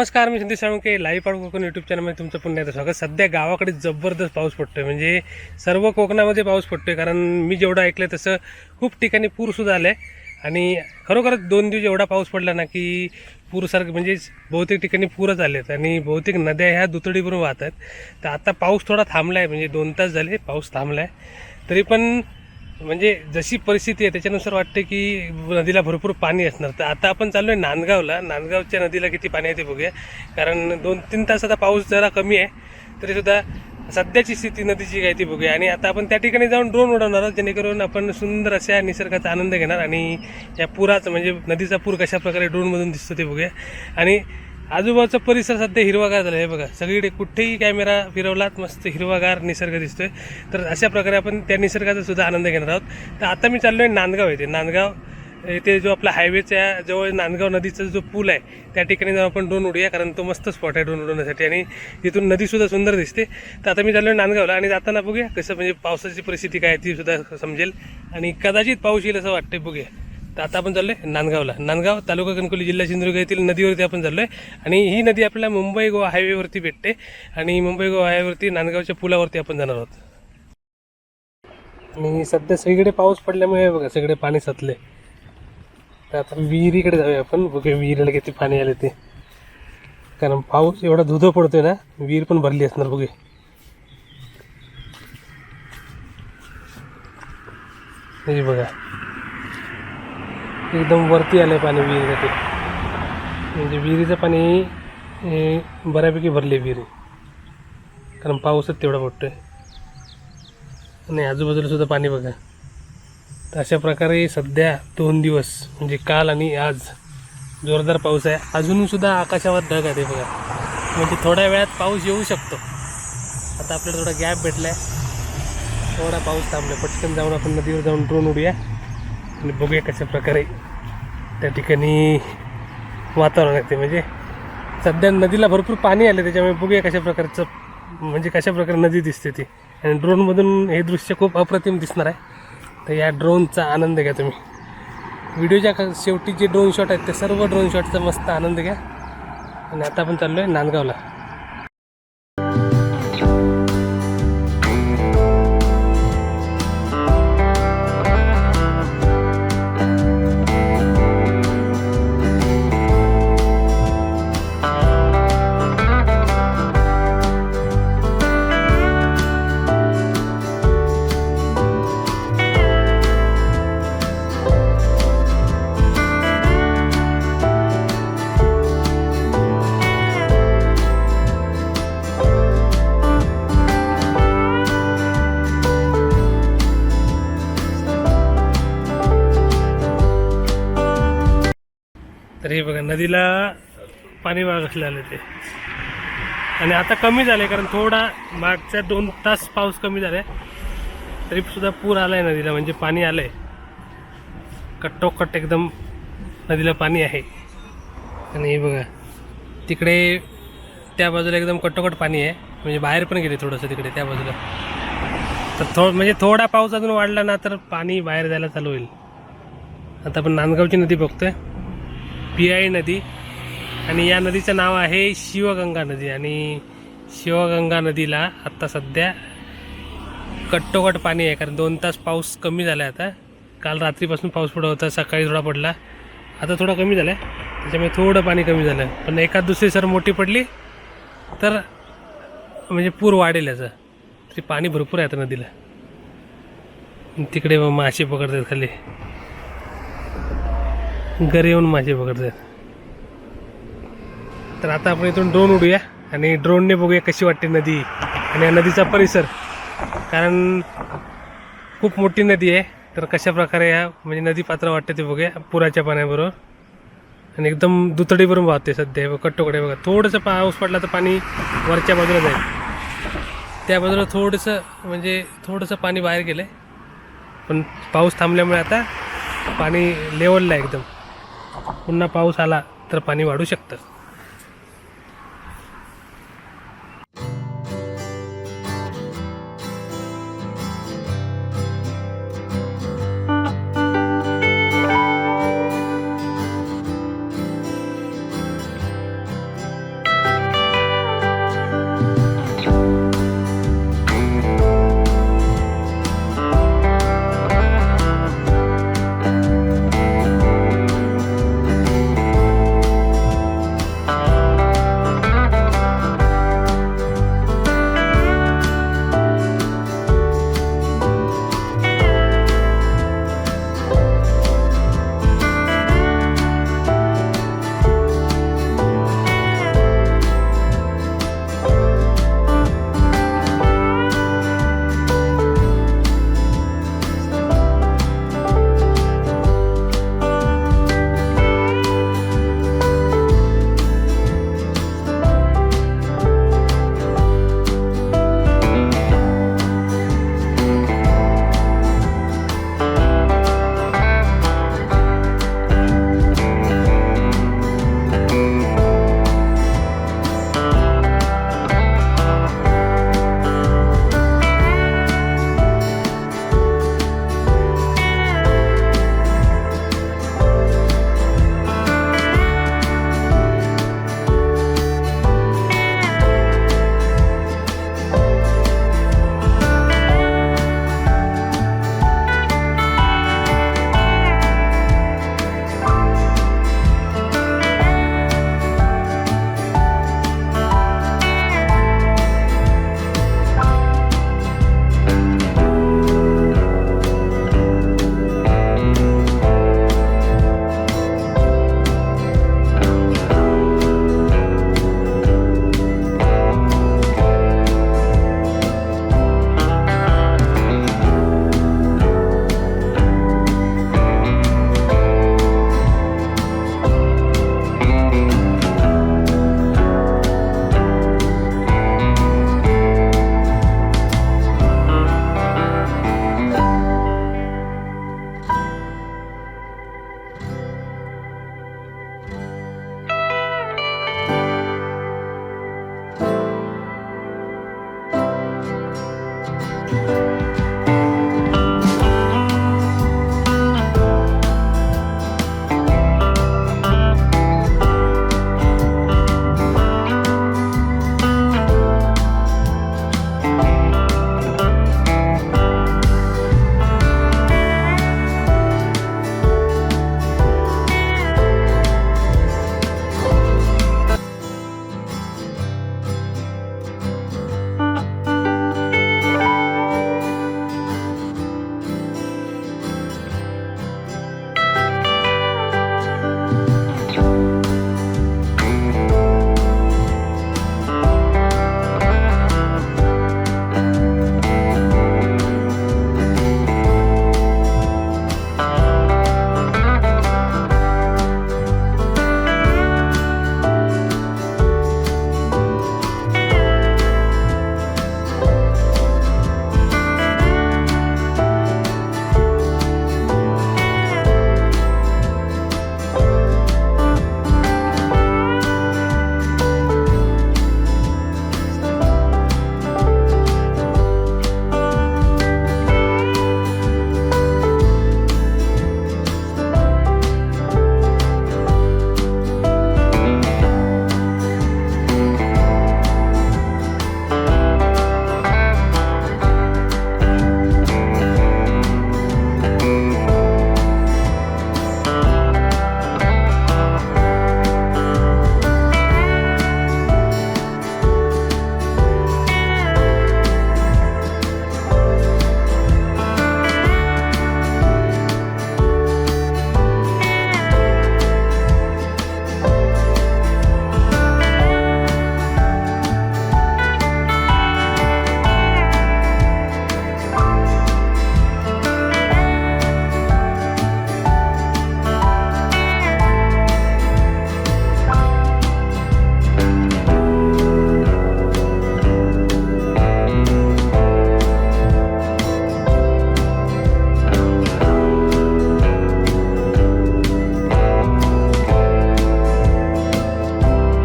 नमस्कार मी संदेश साळुंके लाईव्ह पाडू कोकण यूट्यूब चॅनलमध्ये तुमचं पुन्हा एकदा स्वागत. सध्या गावाकडे जबरदस्त पाऊस पडतोय. म्हणजे सर्व कोकणामध्ये पाऊस पडतोय कारण मी जेवढं ऐकलं तसं खूप ठिकाणी पूरसुद्धा आलं आहे आणि खरोखरच दोन दिवस एवढा पाऊस पडला ना की पूरसारखं म्हणजे बहुतेक ठिकाणी पूरच आले आहेत आणि बहुतेक नद्या ह्या दुतडीवरून वाहत आहेत तर आता पाऊस थोडा थांबला आहे म्हणजे दोन तास झाले पाऊस थांबला आहे तरी पण म्हणजे जशी परिस्थिती आहे त्याच्यानुसार वाटते की नदीला भरपूर पाणी असणार. तर आता आपण चाललो आहे नांदगावला. नांदगावच्या नदीला किती पाणी आहे ते बघूया. कारण दोन तीन तास आता पाऊस जरा कमी आहे तरीसुद्धा सध्याची स्थिती नदीची काय ती बघूया. आणि आता आपण त्या ठिकाणी जाऊन ड्रोन उडवणार आहोत जेणेकरून आपण सुंदर अशा निसर्गाचा आनंद घेणार आणि या पुराचं म्हणजे नदीचा पूर कशा प्रकारे ड्रोनमधून दिसतो ते बघूया. आणि आजूबाजूचा परिसर सध्या हिरवागार झाला. आहे बघा सगळीकडे कुठेही कॅमेरा फिरवलात मस्त हिरवागार निसर्ग दिसतोय. तर अशा प्रकारे आपण त्या निसर्गाचा सुद्धा आनंद घेणार आहोत. तर आता मी चाललो आहे नांदगाव येथे. नांदगाव येथे जो आपला हायवेच्या जवळ नांदगाव नदीचा जो पूल आहे त्या ठिकाणी जाऊन आपण ड्रोन उडूया कारण तो मस्त स्पॉट आहे ड्रोन उडवण्यासाठी आणि तिथून नदीसुद्धा सुंदर दिसते. तर आता मी चाललो आहे नांदगावला आणि जाताना बघूया कसं म्हणजे पावसाची परिस्थिती काय ती सुद्धा समजेल. आणि कदाचित पाऊस येईल असं वाटतंय बघूया. तर आता आपण चाललोय नांदगावला. नांदगाव तालुका कणकोली जिल्हा सिंधुदुर्ग येथील नदीवरती आपण चाललोय आणि ही नदी आपल्याला मुंबई गोवा हायवेवरती भेटते आणि मुंबई गोवा हायवेवरती नांदगावच्या पुलावरती आपण जाणार आहोत. आणि सध्या सगळीकडे पाऊस पडल्यामुळे बघा सगळे पाणी साचले तर आता विहिरीकडे जाऊया आपण. बघूया विहिरीला किती पाणी आले ते. कारण पाऊस एवढा धुधो पडतोय ना विहीर पण भरली असणार बघूया. हे बघा. एकदम वरती आलं आहे पाणी विहिरीसाठी म्हणजे विहिरीचं पाणी हे बऱ्यापैकी भरले विहिरी. कारण पाऊसच तेवढा पडतो आहे. आणि आजूबाजूला सुद्धा पाणी बघा. तर अशा प्रकारे सध्या दोन दिवस म्हणजे काल आणि आज जोरदार पाऊस आहे. अजूनसुद्धा आकाशावर ढग आहे ते बघा. म्हणजे थोड्या वेळात पाऊस येऊ शकतो. आता आपल्याला थोडा गॅप भेटला आहे थोडा पाऊस थांबला पटकन जाऊन आपण नदीवर जाऊन ड्रोन उडूया. आणि बघूया कशा प्रकारे त्या ठिकाणी वातावरण आहे ते. म्हणजे सध्या नदीला भरपूर पाणी आलं त्याच्यामुळे बघूया कशा प्रकारचं म्हणजे कशा प्रकारे नदी दिसते ती. आणि ड्रोनमधून हे दृश्य खूप अप्रतिम दिसणार आहे. तर या ड्रोनचा आनंद घ्या तुम्ही. व्हिडिओच्या शेवटी जे ड्रोन शॉट आहेत ते सर्व ड्रोन शॉटचा मस्त आनंद घ्या. आणि आता आपण चाललो आहे नांदगावला. तर हे बघा नदीला पाणी मागसले आले ते. आणि आता कमी झाले कारण थोडा मागच्या दोन तास पाऊस कमी झालाय. तरी सुद्धा पूर आलाय नदीला म्हणजे पाणी आलंय. कट्टोकट एकदम नदीला पाणी आहे. आणि हे बघा तिकडे त्या बाजूला एकदम कट्टोकट पाणी आहे. म्हणजे बाहेर पण गेले थोडंसं तिकडे त्या बाजूला. तर थो म्हणजे थोडा पाऊस अजून वाढला ना तर पाणी बाहेर जायला चालू होईल. आता आपण नांदगावची नदी बघतोय. पियाई नदी. आणि या नदीचं नाव आहे शिवगंगा नदी. आणि शिवगंगा नदीला आत्ता सध्या कट्टोकट पाणी आहे कारण दोन तास पाऊस कमी झाला आहे आता. काल रात्रीपासून पाऊस पडत होता सकाळी थोडा पडला. आता थोडा कमी झाला आहे त्याच्यामुळे थोडं पाणी कमी झालं. पण एखाद दुसरी सर मोठी पडली तर म्हणजे पूर वाढेल याचं. तरी पाणी भरपूर आहे आता नदीला. तिकडे मग मासे पकडतात खाली. घरी येऊन मासे पकडतात तर आता आपण इथून ड्रोन उडूया आणि ड्रोनने बघूया कशी वाटते नदी आणि या नदीचा परिसर. कारण खूप मोठी नदी आहे. तर कशा प्रकारे ह्या म्हणजे नदी पात्र वाटते ते बघूया पुराच्या पाण्याबरोबर. आणि एकदम दुतडीवरून वाहते सध्या. बघ, कट्टोकडे बघा. थोडंसं पाऊस पडला तर पाणी वरच्या बाजूला जाईल. त्या बाजूला थोडंसं म्हणजे थोडंसं पाणी बाहेर गेलं पण पाऊस थांबल्यामुळे आता पाणी लेवलला आहे एकदम. पुन्हा पाऊस आला तर पाणी वाढू शकतं.